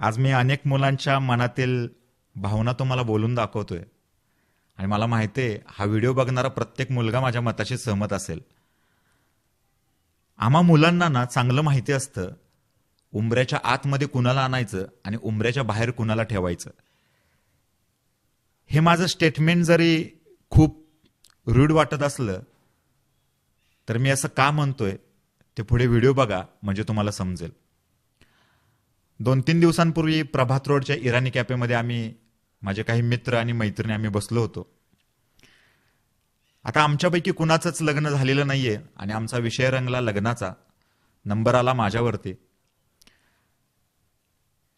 आज मी अनेक मुलांच्या मनातील भावना तुम्हाला बोलून दाखवतोय. आणि मला माहिती आहे हा व्हिडिओ बघणारा प्रत्येक मुलगा माझ्या मताशी सहमत असेल. आम्हा मुलांना ना चांगलं माहिती असतं उंबऱ्याच्या आतमध्ये कुणाला आणायचं आणि उंबऱ्याच्या बाहेर कुणाला ठेवायचं. हे माझं स्टेटमेंट जरी खूप रूढ वाटत असलं तर मी असं का म्हणतोय ते पुढे व्हिडिओ बघा म्हणजे तुम्हाला समजेल. दोन तीन दिवसांपूर्वी प्रभात रोडच्या इराणी कॅफेमध्ये आम्ही माझे काही मित्र आणि मैत्रिणी आम्ही बसलो होतो. आता आमच्यापैकी कुणाचंच लग्न झालेलं नाहीये आणि आमचा विषय रंगला लग्नाचा. नंबर आला माझ्यावरती.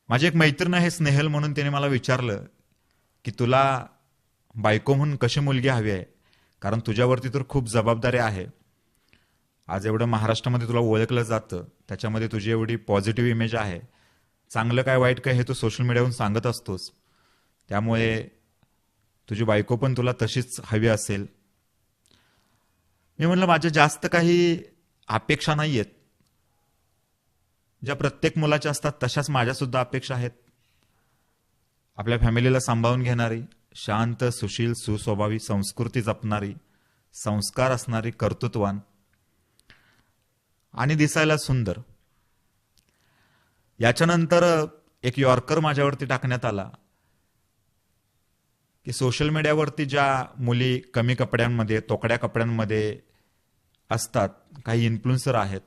माझी एक मैत्रीण आहे स्नेहल म्हणून त्याने मला विचारलं की तुला बायको म्हणून कशी मुलगी हवी आहे? कारण तुझ्यावरती तर खूप जबाबदारी आहे. आज एवढं महाराष्ट्रामध्ये तुला ओळखलं जातं. त्याच्यामध्ये तुझी एवढी पॉझिटिव्ह इमेज आहे. चांगलं काय वाईट काय हे तू सोशल मीडियावरून सांगत असतोस. त्यामुळे तुझी बायको पण तुला तशीच हवी असेल. मी म्हटलं माझ्या जास्त काही अपेक्षा नाही आहेत ज्या प्रत्येक मुलाच्या असतात तशाच माझ्या सुद्धा अपेक्षा आहेत. आपल्या फॅमिलीला सांभाळून घेणारी शांत सुशील सुस्वभावी संस्कृती जपणारी संस्कार असणारी कर्तृत्वान आणि दिसायला सुंदर. याच्यानंतर एक यॉर्कर माझ्यावरती टाकण्यात आला की सोशल मीडियावरती ज्या मुली कमी कपड्यांमध्ये तोकड्या कपड्यांमध्ये असतात काही इन्फ्लुएन्सर आहेत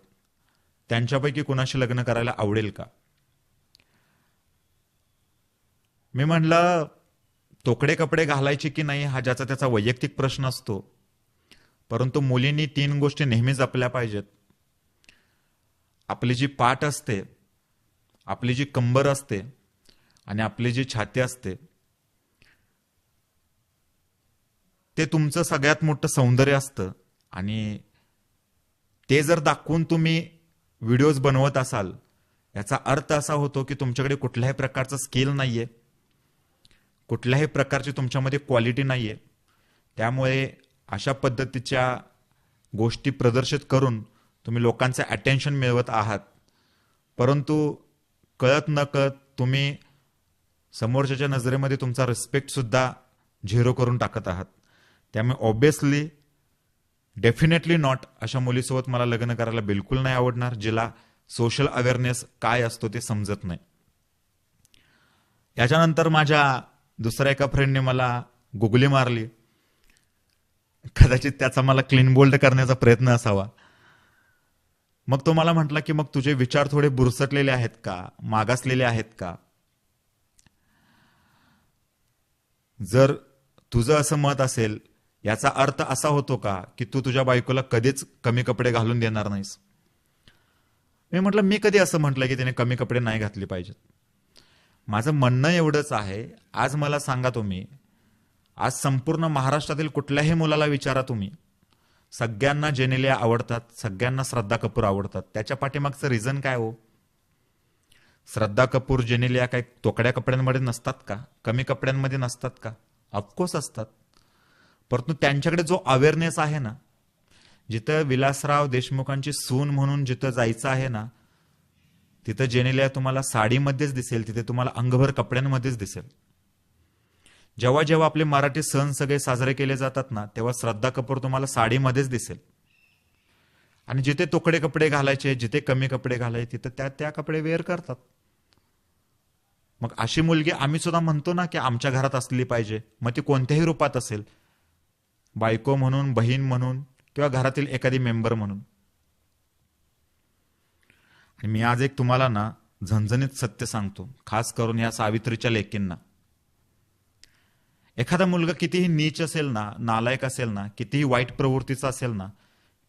त्यांच्यापैकी कुणाशी लग्न करायला आवडेल का? मी म्हणलं तोकडे कपडे घालायचे की नाही हा ज्याचा त्याचा वैयक्तिक प्रश्न असतो. परंतु मुलींनी तीन गोष्टी नेहमी जपल्या पाहिजेत. आपली जी पाठ असते आपली जी कंबर असते आणि आपली जी छाती असते ते तुमचं सगळ्यात मोठं सौंदर्य असतं. आणि ते जर दाखवून तुम्ही व्हिडिओज बनवत असाल याचा अर्थ असा होतो की तुमच्याकडे कुठल्याही प्रकारचं स्किल नाहीये कुठल्याही प्रकारची तुमच्यामध्ये क्वालिटी नाहीये. त्यामुळे अशा पद्धतीच्या गोष्टी प्रदर्शित करून तुम्ही लोकांचं अटेन्शन मिळवत आहात. परंतु कळत न कळत तुम्ही समोरच्याच्या नजरेमध्ये तुमचा रिस्पेक्ट सुद्धा झिरो करून टाकत आहात. त्यामुळे ऑब्विसली डेफिनेटली नॉट अशा मुलीसोबत मला लग्न करायला बिलकुल नाही आवडणार जिला सोशल अवेअरनेस काय असतो ते समजत नाही. याच्यानंतर माझ्या दुसऱ्या एका फ्रेंडने मला गुगली मारली. कदाचित त्याचा मला क्लीन बोल्ड करण्याचा प्रयत्न असावा. मग तो मला म्हटला की मग तुझे विचार थोडे बुरसटलेले आहेत का? मागासलेले आहेत का? जर तुझं असं मत असेल याचा अर्थ असा होतो का की तू तुझ्या बायकोला कधीच कमी कपडे घालून देणार नाहीस? मी म्हटलं मी कधी असं म्हटलं की तिने कमी कपडे नाही घातले पाहिजेत? माझं म्हणणं एवढंच आहे आज मला सांगा तुम्ही आज संपूर्ण महाराष्ट्रातील कुठल्याही मुलाला विचारा तुम्ही सगळ्यांना जेनेलिया आवडतात सगळ्यांना श्रद्धा कपूर आवडतात. त्याच्या पाठीमागचं रिझन काय हो? श्रद्धा कपूर जेनेलिया काय तोकड्या कपड्यांमध्ये नसतात का? कमी कपड्यांमध्ये नसतात का? ऑफकोर्स असतात. परंतु त्यांच्याकडे जो अवेअरनेस आहे ना जिथं विलासराव देशमुखांची सून म्हणून जिथं जायचं आहे ना तिथं जेनेलिया तुम्हाला साडीमध्येच दिसेल तिथे तुम्हाला अंगभर कपड्यांमध्येच दिसेल. जेव्हा जेव्हा आपले मराठी सण सगळे साजरे केले जातात ना तेव्हा श्रद्धा कपूर तुम्हाला साडीमध्येच दिसेल. आणि जिथे तोकडे कपडे घालायचे जिथे कमी कपडे घालायचे तिथं त्या त्या कपडे वेअर करतात. मग अशी मुलगी आम्ही सुद्धा म्हणतो ना की आमच्या घरात असली पाहिजे मग ती कोणत्याही रूपात असेल. बायको म्हणून बहीण म्हणून किंवा घरातील एखादी मेंबर म्हणून. आणि मी आज एक तुम्हाला ना झणझणीत सत्य सांगतो खास करून या सावित्रीच्या लेकींना. एखादा मुलगा कितीही नीच असेल ना नालायक असेल ना कितीही वाईट प्रवृत्तीचा असेल ना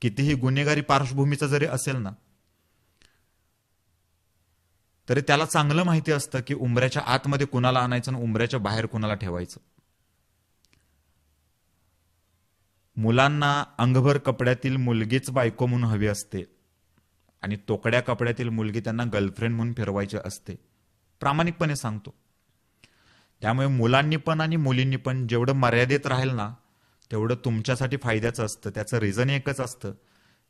कितीही गुन्हेगारी पार्श्वभूमीचा जरी असेल ना तरी त्याला चांगलं माहिती असतं की उंबऱ्याच्या आतमध्ये कुणाला आणायचं आणि उंबऱ्याच्या बाहेर कुणाला ठेवायचं. मुलांना अंगभर कपड्यातील मुलगीच बायको म्हणून हवी असते आणि तोकड्या कपड्यातील मुलगी त्यांना गर्लफ्रेंड म्हणून फिरवायची असते. प्रामाणिकपणे सांगतो. त्यामुळे मुलांनी पण आणि मुलींनी पण जेवढं मर्यादित राहील ना तेवढं तुमच्यासाठी फायद्याचं असतं. त्याचं रिझन एकच असतं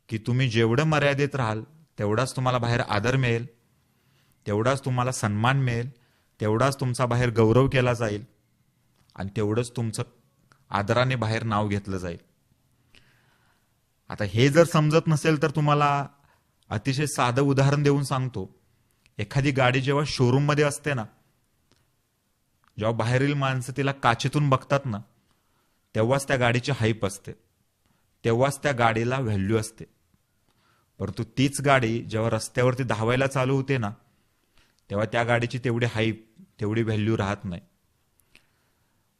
की तुम्ही जेवढं मर्यादित राहाल तेवढाच तुम्हाला बाहेर आदर मिळेल तेवढाच तुम्हाला सन्मान मिळेल तेवढाच तुमचा बाहेर गौरव केला जाईल आणि तेवढंच तुमचं आदराने बाहेर नाव घेतलं जाईल. आता हे जर समजत नसेल तर तुम्हाला अतिशय साधं उदाहरण देऊन सांगतो. एखादी गाडी जेव्हा शोरूममध्ये असते ना जेव्हा बाहेरील माणसं तिला काचेतून बघतात ना तेव्हाच त्या गाडीची हाईप असते. तेव्हाच त्या गाडीला व्हॅल्यू असते. परंतु तीच गाडी जेव्हा रस्त्यावरती धावायला चालू होते ना तेव्हा त्या गाडीची तेवढी हाईप तेवढी व्हॅल्यू राहत नाही.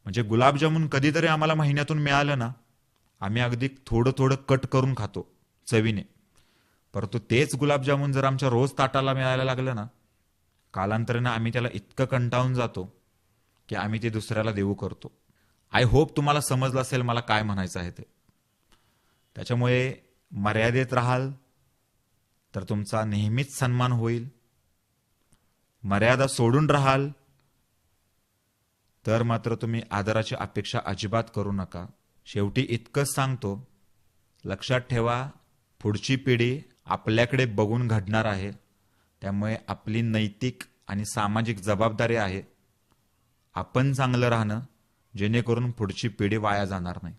म्हणजे गुलाबजामुन कधीतरी आम्हाला महिन्यातून मिळालं ना आम्ही अगदी थोडं थोडं कट करून खातो चवीने. परंतु तेच गुलाबजामुन जर आमच्या रोज ताटाला मिळायला लागलं ना कालांतराने आम्ही त्याला इतकं कंटाळून जातो की आम्ही ते दुसऱ्याला देऊ करतो. आय होप तुम्हाला समजलं असेल मला काय म्हणायचं आहे ते. त्याच्यामुळे मर्यादेत राहाल तर तुमचा नेहमीच सन्मान होईल. मर्यादा सोडून राहाल तर मात्र तुम्ही आदराची अपेक्षा अजिबात करू नका. शेवटी इतकंच सांगतो लक्षात ठेवा पुढची पिढी आपल्याकडे बघून घडणार आहे. त्यामुळे आपली नैतिक आणि सामाजिक जबाबदारी आहे. आपण चांगलं राहणं जेणेकरून पुढची पिढी वाया जाणार नाही.